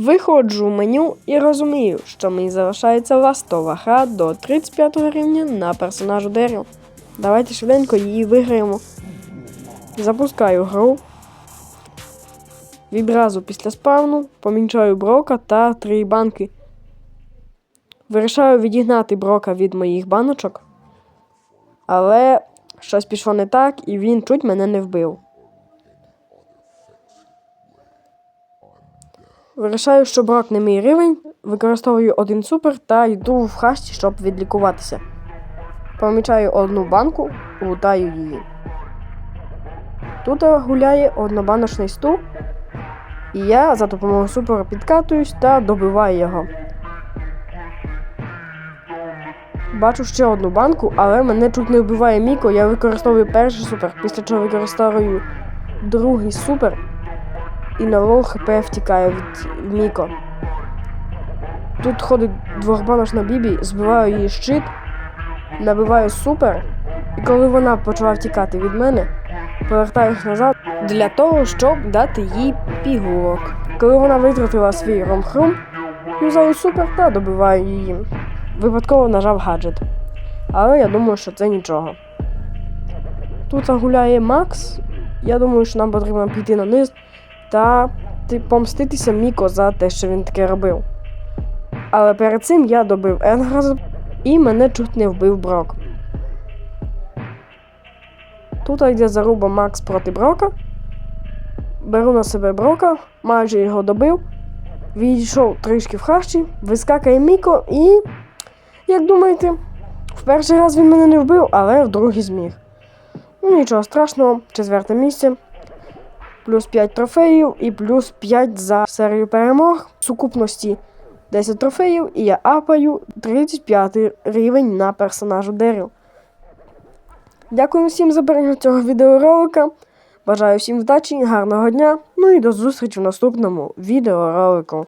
Виходжу в меню і розумію, що мені залишається ластова гра до 35 рівня на персонажу Деріл. Давайте швиденько її виграємо. Запускаю гру. Відразу після спавну помічаю брока та три банки. Вирішаю відігнати брока від моїх баночок. Але щось пішло не так, і він чуть мене не вбив. Вирішаю, що брак не мій рівень, використовую один супер та йду в хасті, щоб відлікуватися. Помічаю одну банку, лутаю її. Тут гуляє однобаночний стул, і я за допомогою супера підкатуюсь та добиваю його. Бачу ще одну банку, але мене чуть не вбиває Міко, я використовую перший супер, після чого використовую другий супер і на лол хп втікає від Міко. Тут ходить двохбаночна бібі, збиваю її щит, набиваю супер, і коли вона почала втікати від мене, повертаюсь назад для того, щоб дати їй пігулок. Коли вона витратила свій ромхрум, юзаю супер та добиваю її. Випадково нажав гаджет. Але я думаю, що це нічого. Тут гуляє Макс. Я думаю, що нам потрібно піти на низ та ти- помститися Міко за те, що він таке робив. Але перед цим я добив Енграза і мене чуть не вбив Брок. Тут йде заруба Макс проти Брока. Беру на себе Брока, майже його добив. Відійшов трішки в хащі, вискакає Міко і. Як думаєте, в перший раз він мене не вбив, але в другий зміг. Ну нічого страшного, четверте місце плюс 5 трофеїв і плюс 5 за серію перемог. В сукупності 10 трофеїв, і я апаю 35 рівень на персонажу Деріл. Дякую всім за перегляд цього відеоролика. Бажаю всім вдачі, гарного дня. Ну і до зустрічі в наступному відеоролику.